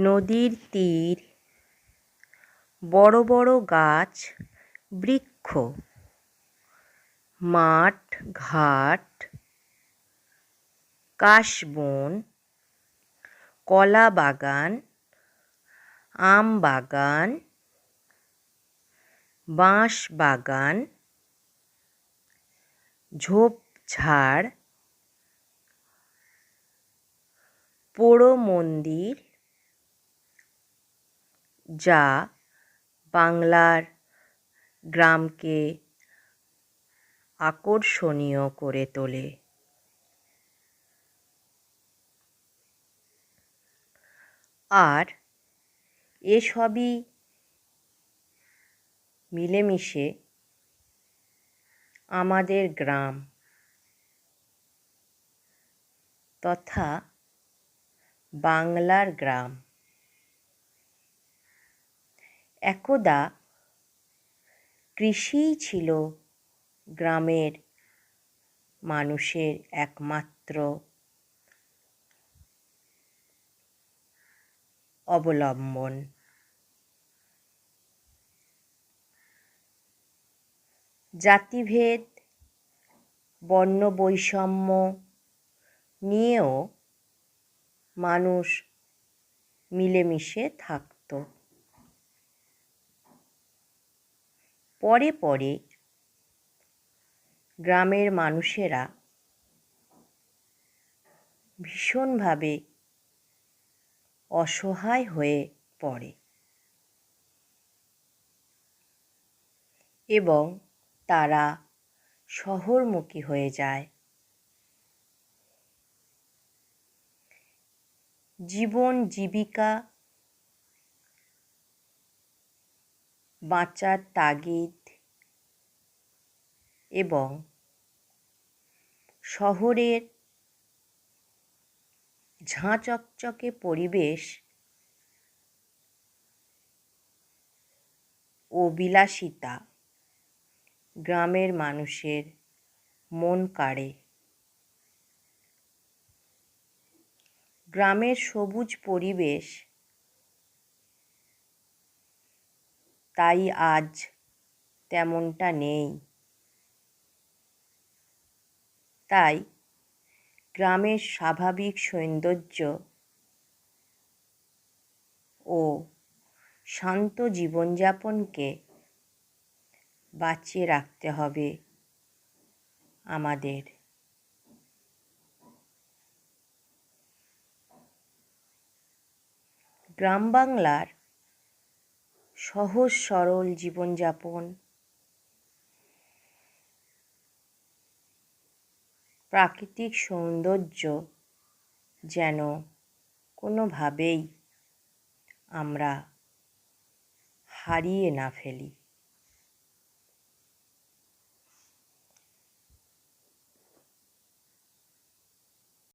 নদীর তীর, বড় বড় গাছ, বৃক্ষ, মাঠ, ঘাট, কাশবন, কলা বাগান, আম বাগান, বাঁশ বাগান ঝোপঝাড় পোড়ো মন্দির যা বাংলার গ্রামকে আকর্ষণীয় করে তোলে। আর এসবই মিলেমিশে আমাদের গ্রাম তথা বাংলার গ্রাম একদা কৃষিই ছিল গ্রামের মানুষের একমাত্র অবলম্বন। জাতিভেদ বর্ণ বৈষম্য নিয়েও মানুষ মিলেমিশে থাকতো। পরে পরে গ্রামের মানুষেরা ভীষণভাবে অসহায় হয়ে পড়ে এবং তারা শহরমুখী হয়ে যায়। জীবন জীবিকা বাঁচার তাগিদ এবং শহরের ঝাঁ চকচকে পরিবেশ ও বিলাসিতা গ্রামের মানুষের মন কাড়ে। গ্রামের সবুজ পরিবেশ তাই আজ তেমনটা নেই। তাই গ্রামের স্বাভাবিক সৌন্দর্য ও শান্ত জীবনযাপনকে বাঁচিয়ে রাখতে হবে আমাদের। গ্রাম বাংলার সহজ সরল জীবনযাপন। প্রাকৃতিক সৌন্দর্য যেন কোনোভাবেই আমরা হারিয়ে না ফেলি।